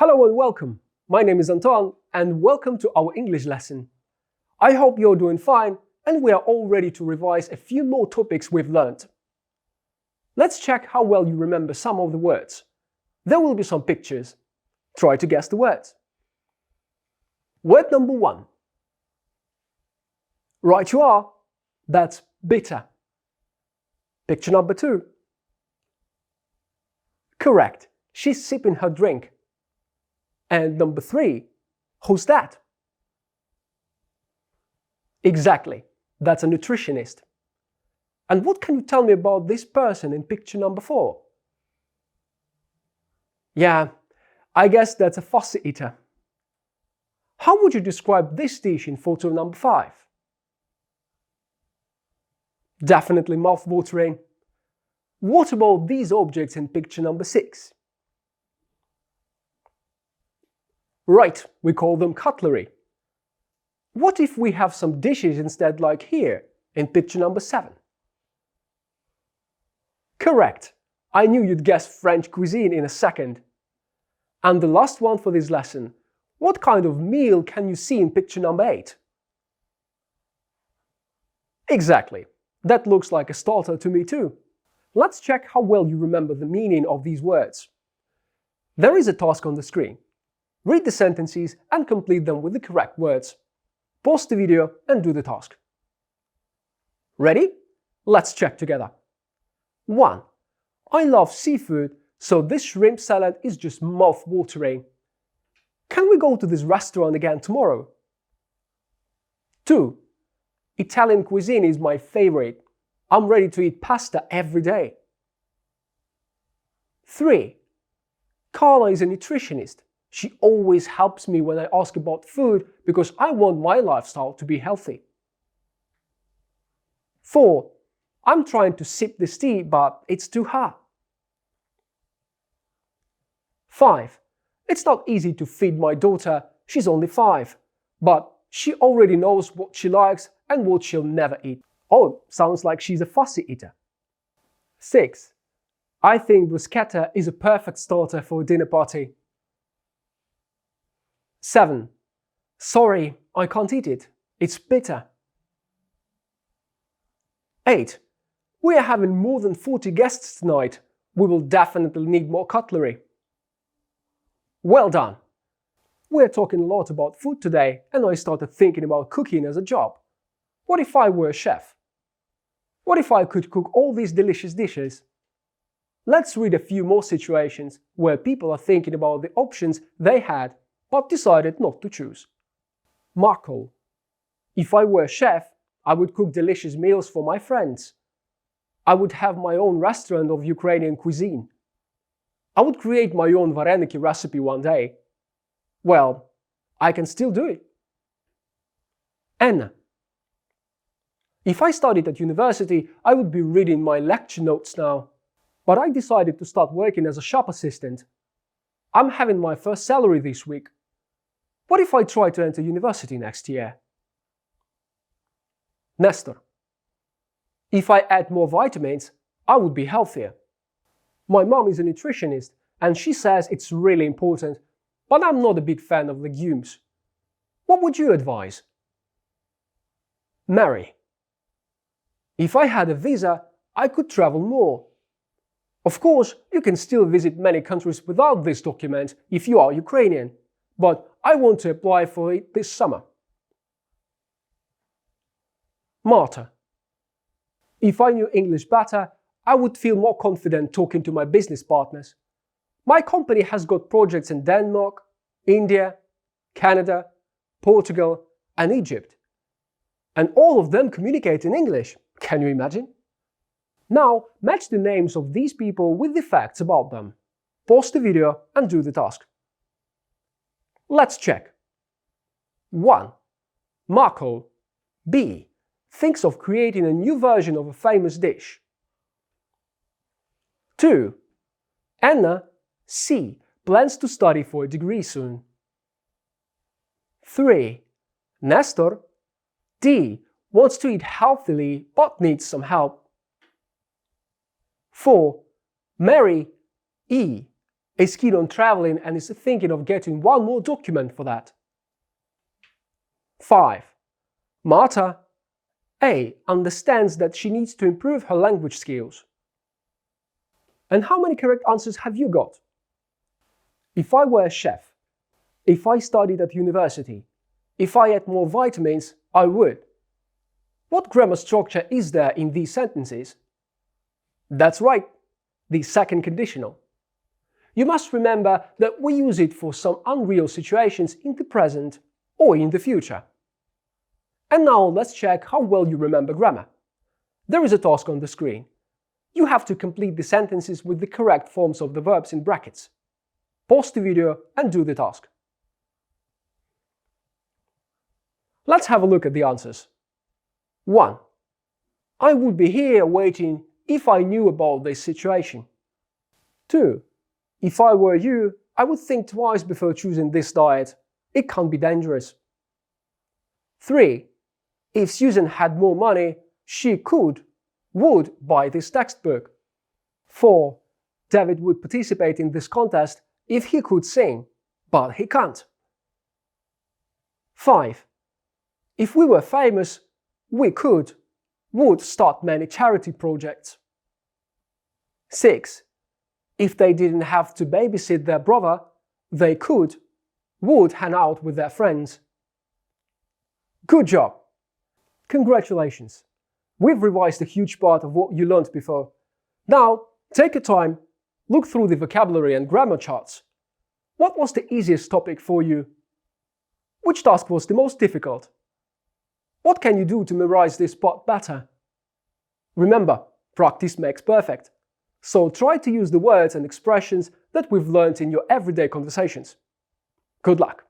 Hello and welcome. My name is Anton and welcome to our English lesson. I hope you're doing fine and we are all ready to revise a few more topics we've learned. Let's check how well you remember some of the words. There will be some pictures. Try to guess the words. Word number one. Right you are. That's bitter. Picture number two. Correct. She's sipping her drink. And number three, who's that? Exactly. That's a nutritionist. And what can you tell me about this person in picture number four? Yeah, I guess that's a fussy eater. How would you describe this dish in photo number five? Definitely mouth-watering. What about these objects in picture number six? Right, we call them cutlery. What if we have some dishes instead like here, in picture number 7? Correct! I knew you'd guess French cuisine in a second. And the last one for this lesson. What kind of meal can you see in picture number 8? Exactly. That looks like a starter to me too. Let's check how well you remember the meaning of these words. There is a task on the screen. Read the sentences and complete them with the correct words. Pause the video and do the task. Ready? Let's check together. 1. I love seafood, so this shrimp salad is just mouth-watering. Can we go to this restaurant again tomorrow? 2. Italian cuisine is my favorite. I'm ready to eat pasta every day. 3. Carla is a nutritionist. She always helps me when I ask about food because I want my lifestyle to be healthy. 4. I'm trying to sip this tea, but it's too hot. 5. It's not easy to feed my daughter, she's only 5, but she already knows what she likes and what she'll never eat. Oh, sounds like she's a fussy eater. 6. I think bruschetta is a perfect starter for a dinner party. 7. Sorry, I can't eat it. It's bitter. 8. We are having more than 40 guests tonight. We will definitely need more cutlery. Well done! We're talking a lot about food today and I started thinking about cooking as a job. What if I were a chef? What if I could cook all these delicious dishes? Let's read a few more situations where people are thinking about the options they had but decided not to choose. Marco. If I were a chef, I would cook delicious meals for my friends. I would have my own restaurant of Ukrainian cuisine. I would create my own vareniki recipe one day. Well, I can still do it. Anna. If I studied at university, I would be reading my lecture notes now. But I decided to start working as a shop assistant. I'm having my first salary this week. What if I try to enter university next year? Nestor. If I add more vitamins, I would be healthier. My mom is a nutritionist and she says it's really important, but I'm not a big fan of legumes. What would you advise? Mary. If I had a visa, I could travel more. Of course, you can still visit many countries without this document if you are Ukrainian but I want to apply for it this summer. Marta. If I knew English better, I would feel more confident talking to my business partners. My company has got projects in Denmark, India, Canada, Portugal, and Egypt. And all of them communicate in English. Can you imagine? Now, match the names of these people with the facts about them. Pause the video and do the task. Let's check. 1. Marco B. thinks of creating a new version of a famous dish. 2. Anna C. plans to study for a degree soon. 3. Nestor D. wants to eat healthily but needs some help. 4. Mary E is keen on traveling and is thinking of getting one more document for that. 5. Marta A understands that she needs to improve her language skills. And how many correct answers have you got? If I were a chef, if I studied at university, if I ate more vitamins, I would. What grammar structure is there in these sentences? That's right, the second conditional. You must remember that we use it for some unreal situations in the present or in the future. And now let's check how well you remember grammar. There is a task on the screen. You have to complete the sentences with the correct forms of the verbs in brackets. Pause the video and do the task. Let's have a look at the answers. 1. I would be here waiting if I knew about this situation. 2. If I were you, I would think twice before choosing this diet. It can't be dangerous. 3. If Susan had more money, she could, would buy this textbook. 4. David would participate in this contest if he could sing, but he can't. 5. If we were famous, we could, would start many charity projects. 6. If they didn't have to babysit their brother, they could, would hang out with their friends. Good job! Congratulations! We've revised a huge part of what you learned before. Now, take your time, look through the vocabulary and grammar charts. What was the easiest topic for you? Which task was the most difficult? What can you do to memorize this part better? Remember, practice makes perfect. So try to use the words and expressions that we've learned in your everyday conversations. Good luck!